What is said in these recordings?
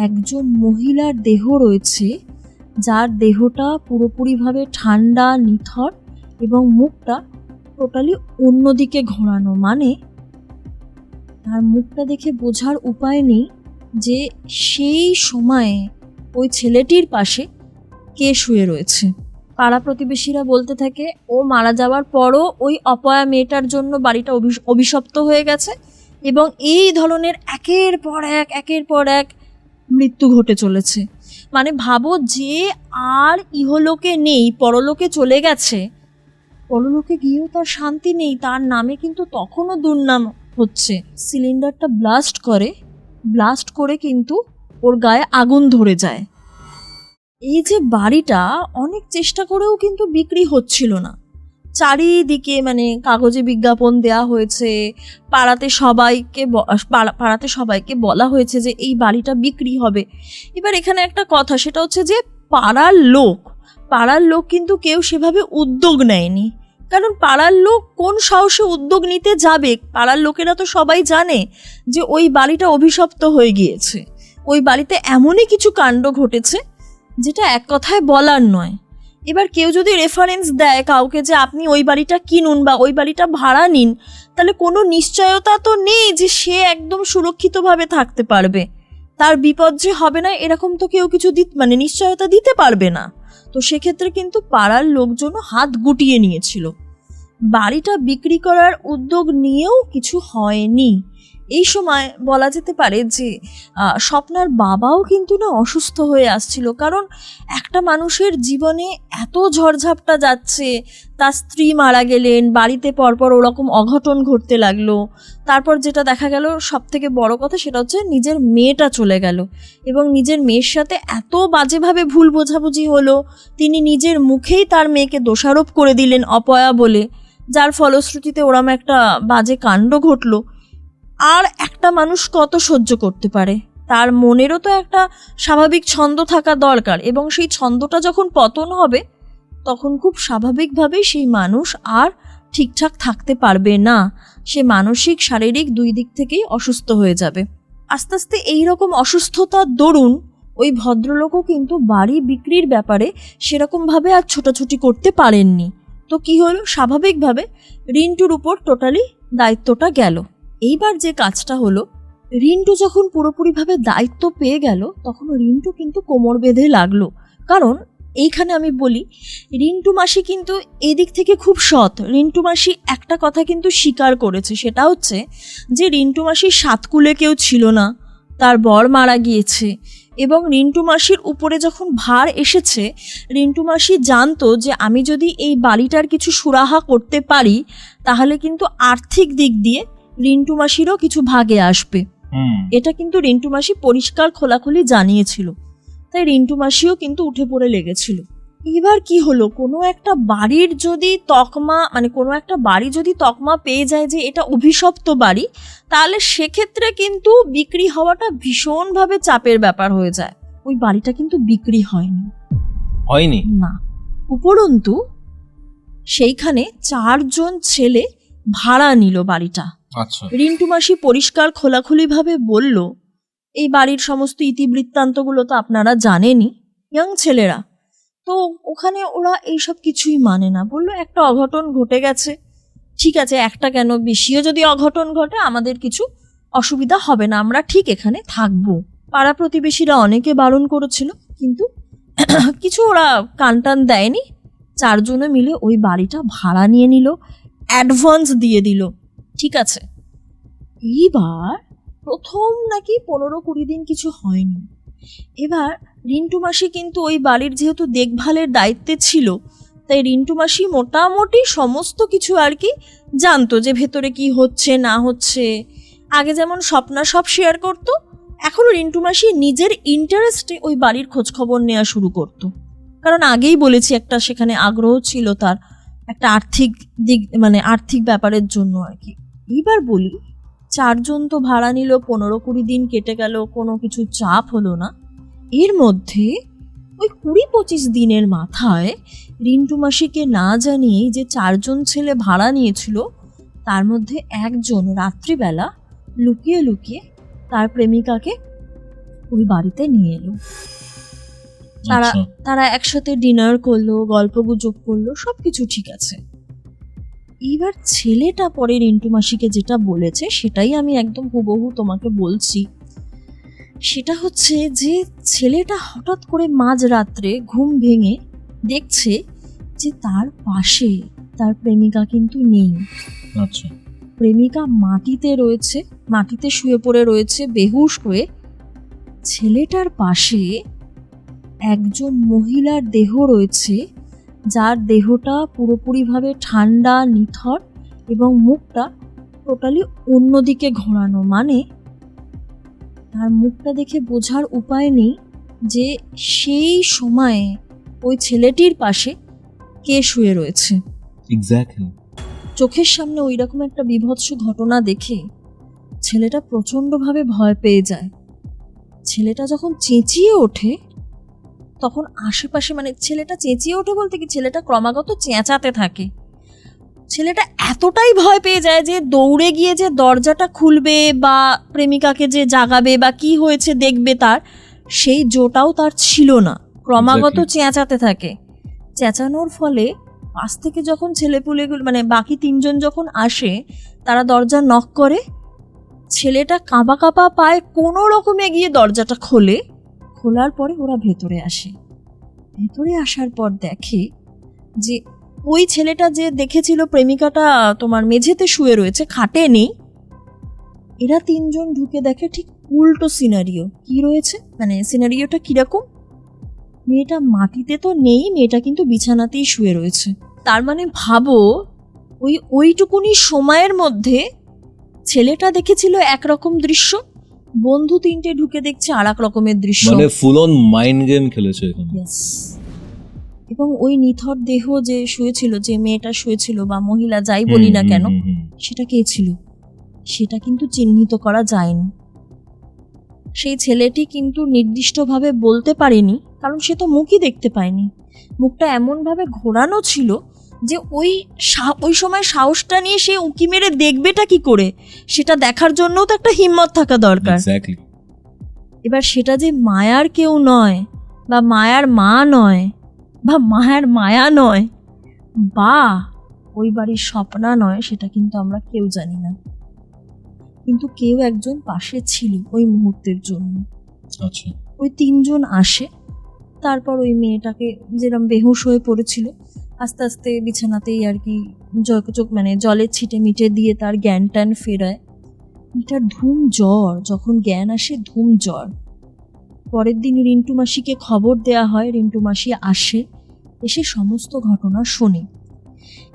একজন মহিলার দেহ রয়েছে, যার দেহটা পুরোপুরিভাবে ঠান্ডা, নিথর এবং মুখটা টোটালি অন্যদিকে ঘোরানো। মানে তার মুখটা দেখে বোঝার উপায় নেই যে সেই সময়ে ওই ছেলেটির পাশে কে শুয়ে রয়েছে। পাড়া প্রতিবেশীরা বলতে থাকে, ও মারা যাওয়ার পরও ওই অপয়া মেয়েটার জন্য বাড়িটা অভিশ- অভিশপ্ত হয়ে গেছে এবং এই ধরনের একের পর এক, একের পর এক মৃত্যু ঘটে চলেছে। মানে ভাবো যে আর ইহলোকে নেই, পরলোকে চলে গেছে। পরলোকে গিয়েও তার শান্তি নেই, তার নামে কিন্তু তখনও দুর্নাম হচ্ছে। সিলিন্ডারটা ব্লাস্ট করে ব্লাস্ট করে কিন্তু ওর গায়ে আগুন ধরে যায়। এই যে বাড়িটা, অনেক চেষ্টা করেও কিন্তু বিক্রি হচ্ছিল না। চারিদিকে মানে কাগজে বিজ্ঞাপন দেয়া হয়েছে, পাড়াতে সবাইকে পাড়াতে সবাইকে বলা হয়েছে যে এই বাড়িটা বিক্রি হবে। এবার এখানে একটা কথা, সেটা হচ্ছে যে পাড়ার লোক পাড়ার লোক কিন্তু কেউ সেভাবে উদ্যোগ নেয়নি। কারণ পাড়ার লোক কোন সাহসে উদ্যোগ নিতে যাবে? পাড়ার লোকেরা তো সবাই জানে যে ওই বাড়িটা অভিশপ্ত হয়ে গিয়েছে। ওই বাড়িতে এমনই কিছু কাণ্ড ঘটেছে, যেটা এক কথায় বলার নয়। এবার কেউ যদি রেফারেন্স দেয় কাউকে যে আপনি ওই বাড়িটা কিনুন বা ওই বাড়িটা ভাড়া নিন, তাহলে কোনো নিশ্চয়তা তো নেই যে সে একদম সুরক্ষিতভাবে থাকতে পারবে। তার বিপদ যে হবে না, এরকম তো কেউ কিছু দিত মানে নিশ্চয়তা দিতে পারবে না। তো সেক্ষেত্রে কিন্তু পাড়ার লোকজনও হাত গুটিয়ে নিয়েছিল। বাড়িটা বিক্রি করার উদ্যোগ নিয়েও কিছু হয়নি। এই সময় বলা যেতে পারে যে স্বপ্নার বাবাও কিন্তু না অসুস্থ হয়ে আসছিল। কারণ একটা মানুষের জীবনে এত ঝড়ঝাপটা যাচ্ছে, তার স্ত্রী মারা গেলেন, বাড়িতে পরপর ওরকম অঘটন ঘটতে লাগল। তারপর যেটা দেখা গেল সব থেকে বড় কথা সেটা হচ্ছে নিজের মেয়েটা চলে গেল এবং নিজের মেয়ের সাথে এত বাজেভাবে ভুল বোঝাবুঝি হলো, তিনি নিজের মুখেই তার মেয়েকে দোষারোপ করে দিলেন অপয়া বলে। যার ফলশ্রুতিতে ওরম একটা বাজে কাণ্ড ঘটলো। আর একটা মানুষ কত সহ্য করতে পারে? তার মনেরও তো একটা স্বাভাবিক ছন্দ থাকা দরকার এবং সেই ছন্দটা যখন পতন হবে, তখন খুব স্বাভাবিকভাবেই সেই মানুষ আর ঠিকঠাক থাকতে পারবে না। সে মানসিক, শারীরিক দুই দিক থেকেই অসুস্থ হয়ে যাবে। আস্তে আস্তে এই রকম অসুস্থতার দরুন, ওই ভদ্রলোকও কিন্তু বাড়ি বিক্রির ব্যাপারে সেরকমভাবে আর ছোটাছুটি করতে পারেননি। তো কি হলো? স্বাভাবিকভাবে রিন্টুর উপর টোটালি দায়িত্বটা গেল। এইবার যে কাজটা হলো, রিন্টু যখন পুরোপুরিভাবে দায়িত্ব পেয়ে গেল, তখন রিন্টু কিন্তু কোমর বেঁধে লাগল। কারণ, এইখানে আমি বলি, রিন্টু মাসি কিন্তু এদিক থেকে খুব সৎ। রিন্টু মাসি একটা কথা কিন্তু স্বীকার করেছে, সেটা হচ্ছে যে রিন্টু মাসির সাতকুলে কেউ ছিল না, তার বর মারা গিয়েছে। এবং রিন্টু মাসির উপরে যখন ভার এসেছে, রিন্টু মাসি জানতো যে আমি যদি এই বাড়িটার কিছু সুরাহা করতে পারি, তাহলে কিন্তু আর্থিক দিক দিয়ে রিন্টু মাসিরও কিছু ভাগে আসবে। এটা কিন্তু রিন্টু মাসি পরিষ্কার খোলাখুলি জানিয়েছিল। তাই রিন্টু মাসিও কিন্তু উঠে পড়ে লেগেছিল। এবার কি হলো? কোনো একটা বাড়ির যদি তকমা মানে কোনো একটা বাড়ি যদি তকমা পেয়ে যায় যে এটা অভিশপ্ত বাড়ি তাহলে সেক্ষেত্রে কিন্তু বিক্রি হওয়াটা ভীষণভাবে চাপের ব্যাপার হয়ে যায়। ওই বাড়িটা কিন্তু বিক্রি হয়নি। হয়নি? না। উপরন্তু সেইখানে চারজন ছেলে ভাড়া নিল বাড়িটা। রিন্টু মাসি পরিষ্কার, খোলাখুলিভাবে বলল, এই বাড়ির সমস্ত ইতিবৃত্তান্তগুলো তো আপনারা জানেনই, ইয়াং ছেলেরা। তো ওখানে ওরা এইসব কিছুই মানে না। বলল, একটা অঘটন ঘটে গেছে। ঠিক আছে, একটা কেন বেশিও যদি অঘটন ঘটে, আমাদের কিছু অসুবিধা হবে না। আমরা ঠিক এখানে থাকব। পাড়া প্রতিবেশীরা অনেকে বারণ করেছিল, কিন্তু কিছু ওরা কানটান দেয়নি। চারজনে মিলে ওই বাড়িটা ভাড়া নিয়ে নিল, অ্যাডভান্স দিয়ে দিল। ঠিক আছে। এইবার প্রথম নাকি পনেরো কুড়ি দিন কিছু হয়নি। এবার রিন্টু মাসি কিন্তু ওই বাড়ির যেহেতু দেখভালের দায়িত্বে ছিল, তাই রিন্টু মাসি মোটামুটি সমস্ত কিছু আর কি জানতো যে ভেতরে কি হচ্ছে, না হচ্ছে। আগে যেমন স্বপ্না সব শেয়ার করতো, এখন রিন্টু মাসি নিজের ইন্টারেস্টে ওই বাড়ির খোঁজখবর নেওয়া শুরু করতো। কারণ আগেই বলেছি একটা সেখানে আগ্রহ ছিল তার একটা আর্থিক দিক মানে আর্থিক ব্যাপারের জন্য আর কি। এইবার বলি চারজন তো ভাড়া নিল পনেরো কুড়ি দিন কেটে গেল কোনো কিছু চাপ হলো না। এর মধ্যে ওই কুড়ি পঁচিশ দিনের মাথায় রিন্টু মাসিকে না জানিয়েই যে চারজন ছেলে ভাড়া নিয়েছিল তার মধ্যে একজন রাত্রিবেলা লুকিয়ে লুকিয়ে তার প্রেমিকাকে ওই বাড়িতে নিয়ে এলো। তারা- আচ্ছা। তারা একসাথে ডিনার করল গল্প গুজব করল সব কিছু ঠিক আছে। এইবার ছেলেটা পরে রিন্টু মাসিকে যেটা বলেছে সেটাই আমি একদম হুবহু তোমাকে বলছি। সেটা হচ্ছে যে ছেলেটা হঠাৎ করে মাঝরাত্রে ঘুম ভেঙে দেখছে যে তার পাশে তার প্রেমিকা কিন্তু নেই। আচ্ছা। প্রেমিকা মাটিতে রয়েছে মাটিতে শুয়ে পড়ে রয়েছে বেহুশ হয়ে। ছেলেটার পাশে একজন মহিলার দেহ রয়েছে যার দেহটা পুরোপুরিভাবে ঠান্ডা নিথর এবং মুখটা টোটালি অন্যদিকে ঘোরানো। মানে তার মুখটা দেখে বোঝার উপায় নেই যে সেই সময়ে ওই ছেলেটির পাশে কে শুয়ে রয়েছে। চোখের সামনে ওই রকম একটা বিভৎস ঘটনা দেখে ছেলেটা প্রচণ্ডভাবে ভয় পেয়ে যায়। ছেলেটা যখন চেঁচিয়ে ওঠে তখন আশেপাশে মানে ছেলেটা চেঁচিয়ে ওঠে বলতে কি ছেলেটা ক্রমাগত চেঁচাতে থাকে। ছেলেটা এতটাই ভয় পেয়ে যায় যে দৌড়ে গিয়ে যে দরজাটা খুলবে বা প্রেমিকাকে যে জাগাবে বা কি হয়েছে দেখবে তার সেই জোটাও তার ছিল না। ক্রমাগত চেঁচাতে থাকে। চেঁচানোর ফলে পাশ থেকে যখন ছেলেপুলেগুলো মানে বাকি তিনজন যখন আসে তারা দরজা নক করে ছেলেটা কাঁপা কাঁপা পায় কোনো রকমে গিয়ে দরজাটা খোলে খোলার পরে ওরা ভেতরে আসে। ভেতরে আসার পর দেখে যে ওই ছেলেটা যে দেখেছিল প্রেমিকাটা তোমার মেঝেতে শুয়ে রয়েছে, খাটে নেই, এরা তিনজন ঢুকে দেখে ঠিক উল্টো সিনারিও কি রয়েছে? মানে সিনারিওটা কীরকম? মেয়েটা মাটিতে তো নেই, মেয়েটা কিন্তু বিছানাতেই শুয়ে রয়েছে। তার মানে ভাবো, ওই ওইটুকুনি সময়ের মধ্যে ছেলেটা দেখেছিল একরকম দৃশ্য বন্ধু তিনটে ঢুকে দেখছে আর এক রকমের দৃশ্য। মানে ফুল অন মাইন্ড গেম খেলেছে এখানে. এবং ওই নিথর দেহ যে শুয়েছিল যে মেয়েটা শুয়েছিল বা মহিলা যাই বলি না কেন। সেটা কে ছিল? সেটা কিন্তু চিহ্নিত করা যায়নি। সেই ছেলেটি কিন্তু নির্দিষ্টভাবে বলতে পারেনি কারণ সে তো মুখই দেখতে পায়নি। মুখটা এমনভাবে ঘোরানো ছিল যে ওই ওই সময় সাহসটা নিয়ে সে উঁকি মেরে দেখবেটা কি করে? সেটা দেখার জন্যও তো একটা হিম্মত থাকা দরকার। এবার সেটা যে মায়ার কেউ নয় বা মায়ার মা নয় বা মায়ার মায়া নয় বা ওই বাড়ির স্বপ্না নয় সেটা কিন্তু আমরা কেউ জানি না। কিন্তু কেউ একজন পাশে ছিল ওই মুহূর্তের জন্য। আচ্ছা। ওই তিনজন আসে তারপর ওই মেয়েটাকে যেরকম বেহুশ হয়ে পড়েছিল আস্তে আস্তে বিছানাতেই আর কি চোখ মানে জলের ছিটে মিটে দিয়ে তার জ্ঞান ট্যান ফেরায়। এটার ধুম জ্বর, যখন জ্ঞান আসে ধুম জ্বর। পরের দিন রিন্টু মাসিকে খবর দেয়া হয়, রিন্টু মাসি আসে, এসে সমস্ত ঘটনা শোনে।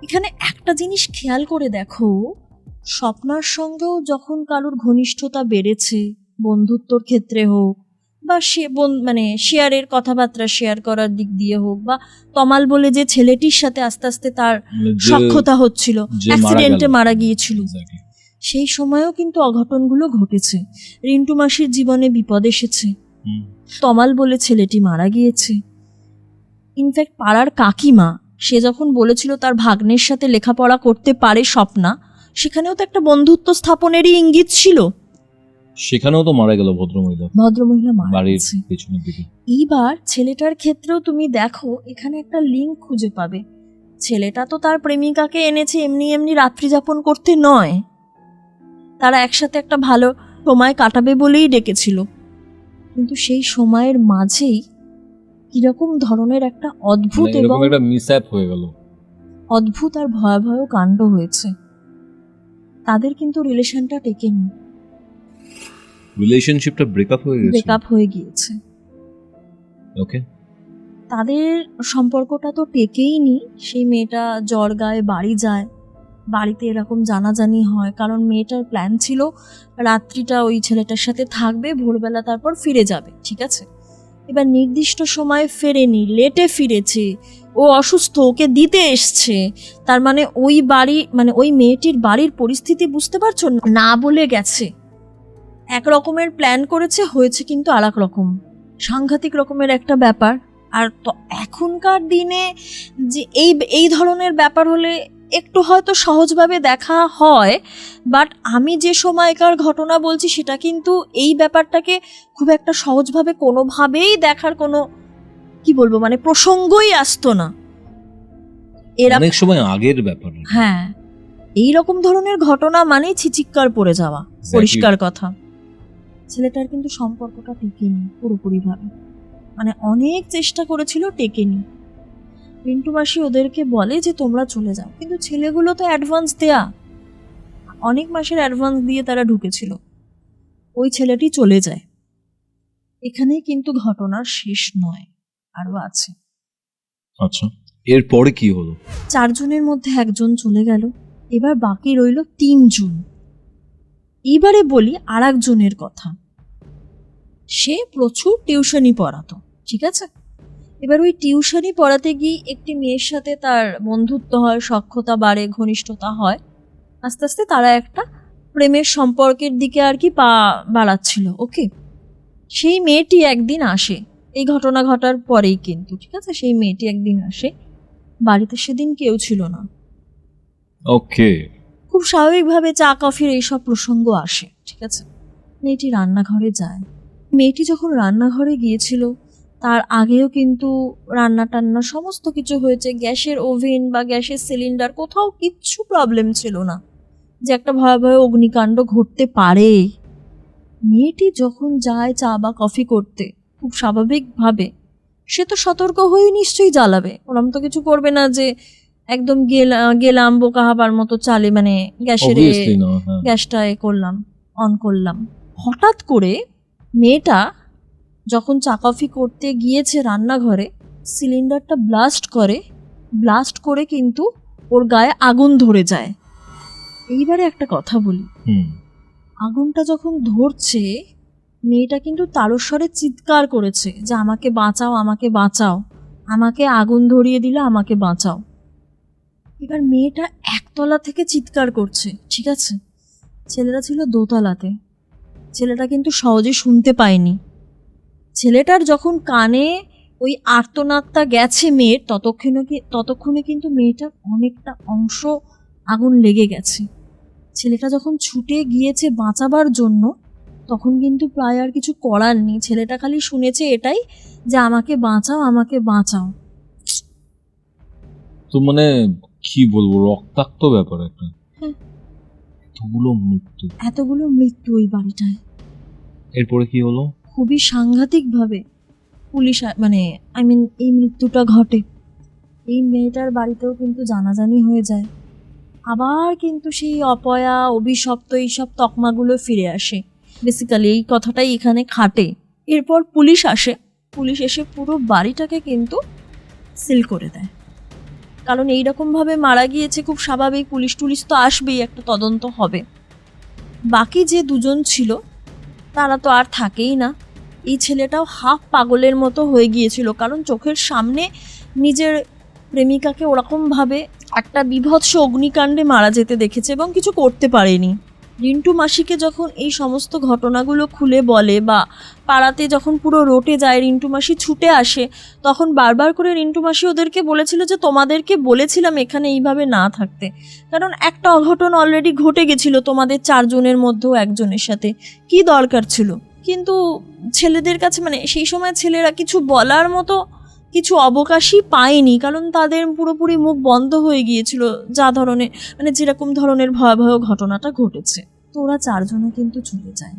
এখানে একটা জিনিস খেয়াল করে দেখো, স্বপ্নার সঙ্গেও যখন কারোর ঘনিষ্ঠতা বেড়েছে, বন্ধুত্বর ক্ষেত্রে হোক বা সে বন- মানে শেয়ারের কথাবার্তা শেয়ার করার দিক দিয়ে হোক বা তমাল বলে যে ছেলেটির সাথে আস্তে আস্তে তার মানে সক্ষতা হচ্ছিল অ্যাক্সিডেন্টে মারা গিয়েছিল। সেই সময়েও কিন্তু অঘটনগুলো ঘটেছে। রিন্টু মাসির জীবনে বিপদ এসেছে। তমাল বলে ছেলেটি মারা গিয়েছে। ইনফ্যাক্ট পাড়ার কাকিমা সে যখন বলেছিল তার ভাগ্নের সাথে লেখাপড়া করতে পারে স্বপ্না সেখানেও তো একটা বন্ধুত্ব স্থাপনেরই ইঙ্গিত ছিল। সেখানেও তো মারা গেল ভদ্রমহিলা। ভদ্রমহিলা মারা বাড়ির গেছে। পেছনের দিকে। এইবার ছেলেটার ক্ষেত্রেও তুমি দেখো এখানে একটা লিঙ্ক খুঁজে পাবে। ছেলেটা তো তার প্রেমিকাকে এনেছে এমনি এমনি রাত্রি যাপন করতে নয়। তারা একসাথে একটা ভালো সময় কাটাবে বলেই ডেকেছিল। কিন্তু সেই সময়ের মাঝেই কীরকম ধরনের একটা অদ্ভুত মানে এবং এরকম একটা মিসঅ্যাপ হয়ে গেল। অদ্ভুত আর ভয়াবহ কাণ্ড হয়েছে। তাদের কিন্তু রিলেশনটা টেকেনি। রিলেশনশিপটা ব্রেকআপ হয়ে গেছে? ব্রেকআপ হয়ে গিয়েছে। ওকে তাদের সম্পর্কটা তো টেকেই নি। সেই মেয়েটা জ্বর গায়ে বাড়ি যায়। বাড়িতে এরকম জানাজানি হয়। কারণ মেয়েটার প্ল্যান ছিল রাত্রিটা ওই ছেলেটার সাথে থাকবে ভোরবেলা তারপর ফিরে যাবে ঠিক আছে? এবার নির্দিষ্ট সময়ে ফেরেনি লেটে ফিরেছে। ও অসুস্থ ওকে দিতে এসছে। তার মানে ওই বাড়ি মানে ওই মেয়েটির বাড়ির পরিস্থিতি বুঝতে পারছ? না বলে গেছে। এক রকমের প্ল্যান করেছে হয়েছে কিন্তু আর রকম। সাংঘাতিক রকমের একটা ব্যাপার। আর তো এখনকার দিনে যে এই এই ধরনের ব্যাপার হলে একটু হয়তো সহজভাবে দেখা হয় বাট আমি যে সময়কার ঘটনা বলছি সেটা কিন্তু এই ব্যাপারটাকে খুব একটা সহজভাবে কোনোভাবেই দেখার কোনো কি বলব মানে প্রসঙ্গই আসতো না। এরা অনেক সময় আগের ব্যাপার হ্যাঁ। এই রকম ধরনের ঘটনা মানেই ছিচিক্কার পড়ে যাওয়া। পরিষ্কার কথা। ছেলেটার কিন্তু সম্পর্কটা টেকেনি পুরোপুরিভাবে। মানে অনেক চেষ্টা করেছিল টেকেনি। পিন্টু মাসি ওদেরকে বলে যে তোমরা চলে যাও। কিন্তু ছেলেগুলো তো অ্যাডভান্স দেয়া। অনেক মাসের অ্যাডভান্স দিয়ে তারা ঢুকেছিল। ওই ছেলেটি চলে যায়। এখানেই কিন্তু ঘটনার শেষ নয় আরও আছে। আচ্ছা এরপরে কি হলো? চারজনের মধ্যে একজন চলে গেল। এবার বাকি রইল তিনজন। এবারে বলি আর একজনের কথা। সে প্রচুর টিউশনি পড়াতো, ঠিক আছে? এবার ওই টিউশনি পড়াতে গিয়ে একটি মেয়ের সাথে তার বন্ধুত্ব হয় সক্ষতা বাড়ে, ঘনিষ্ঠতা হয়। আস্তে আস্তে তারা একটা প্রেমের সম্পর্কের দিকে আর কি পা বাড়াচ্ছিল, ওকে? সেই মেয়েটি একদিন আসে, এই ঘটনা ঘটার পরেই কিন্তু, ঠিক আছে? সেই মেয়েটি একদিন আসে, বাড়িতে সেদিন কেউ ছিল না। ওকে। খুব স্বাভাবিকভাবে চা, কফির এইসব প্রসঙ্গ আসে, ঠিক আছে? মেয়েটি রান্নাঘরে যায়। মেয়েটি যখন রান্নাঘরে গিয়েছিল, তার আগেও কিন্তু রান্না টান্না সমস্ত কিছু হয়েছে। গ্যাসের ওভেন বা গ্যাসের সিলিন্ডার, কোথাও কিচ্ছু প্রবলেম ছিল না। যে একটা ভয়াবহ অগ্নিকাণ্ড ঘটতে পারে। মেয়েটি যখন যায় চা বা কফি করতে, খুব স্বাভাবিকভাবে, সে তো সতর্ক হয়ে নিশ্চয়ই জ্বালাবে। ওরম তো কিছু করবে না যে একদম গেলাম গেলাম বোকা হাবার মতো চালে মানে গ্যাসের হ্যাঁ। গ্যাসটা এ করলাম অন করলাম। হঠাৎ করে মেয়েটা যখন চা কফি করতে গিয়েছে রান্নাঘরে সিলিন্ডারটা ব্লাস্ট করে ব্লাস্ট করে কিন্তু ওর গায়ে আগুন ধরে যায়। এইবারে একটা কথা বলি। আগুনটা যখন ধরছে মেয়েটা কিন্তু তারস্বরে চিৎকার করেছে যে আমাকে বাঁচাও আমাকে বাঁচাও। আমাকে আগুন ধরিয়ে দিলে আমাকে বাঁচাও। এবার মেয়েটা একতলা থেকে চিৎকার করছে, ঠিক আছে? ছেলেটা ছিল দোতলাতে। ছেলেটা কিন্তু সহজে শুনতে পায়নি। ছেলেটার যখন কানে ওই আর্তনাদটা গেছে মেয়ের, ততক্ষণে ততক্ষণে কিন্তু মেয়েটার অনেকটা অংশ আগুন লেগে গেছে। ছেলেটা যখন ছুটে গিয়েছে বাঁচাবার জন্য, তখন কিন্তু প্রায় আর কিছু করার নেই। ছেলেটা খালি শুনেছে এটাই যে আমাকে বাঁচাও আমাকে বাঁচাও। তো মানে কি বলব রক্তাক্ত ব্যাপার একটা। হ্যাঁ। এতগুলো মৃত্যু। এতগুলো মৃত্যু ওই বাড়িটায়। এরপরে কি হলো? খুবই সাংঘাতিকভাবে পুলিশ মানে আই মিন এই মৃত্যুটা ঘটে। এই মেয়েটার বাড়িতেও কিন্তু জানাজানি হয়ে যায়। আবার কিন্তু সেই অপয়া অভিশপ্ত এইসব তকমাগুলো ফিরে আসে। বেসিক্যালি এই কথাটাই এখানে খাটে। এরপর পুলিশ আসে। পুলিশ এসে পুরো বাড়িটাকে কিন্তু সিল করে দেয়। কারণ এইরকমভাবে মারা গিয়েছে, খুব স্বাভাবিক পুলিশ টুলিশ তো আসবেই, একটা তদন্ত হবে। বাকি যে দুজন ছিল, তারা তো আর থাকেই না। এই ছেলেটাও হাফ পাগলের মতো হয়ে গিয়েছিল, কারণ চোখের সামনে নিজের প্রেমিকাকে ওরকমভাবে একটা বিভৎস অগ্নিকাণ্ডে মারা যেতে দেখেছে এবং কিছু করতে পারেনি। রিন্টু মাসিকে যখন এই সমস্ত ঘটনাগুলো খুলে বলে বা পাড়াতে যখন পুরো রোটে যায়, রিন্টু মাসি ছুটে আসে, তখন বারবার করে রিন্টু মাসি ওদেরকে বলেছিল যে, তোমাদেরকে বলেছিলাম এখানে এইভাবে না থাকতে। কারণ একটা অঘটন অলরেডি ঘটে গেছিল তোমাদের চারজনের মধ্যেও একজনের সাথে। কি দরকার ছিল? কিন্তু ছেলেদের কাছে মানে সেই সময় ছেলেরা কিছু বলার মতো কিছু অবকাশই পায়নি কারণ তাদের পুরোপুরি মুখ বন্ধ হয়ে গিয়েছিল যা ধরনের মানে যেরকম ধরনের ভয়াবহ ঘটনাটা ঘটেছে। তো ওরা চারজনে কিন্তু চলে যায়।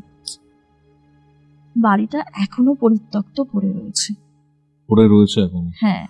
বাড়িটা এখনও পরিত্যক্ত পড়ে রয়েছে। পড়ে রয়েছে এখন? হ্যাঁ।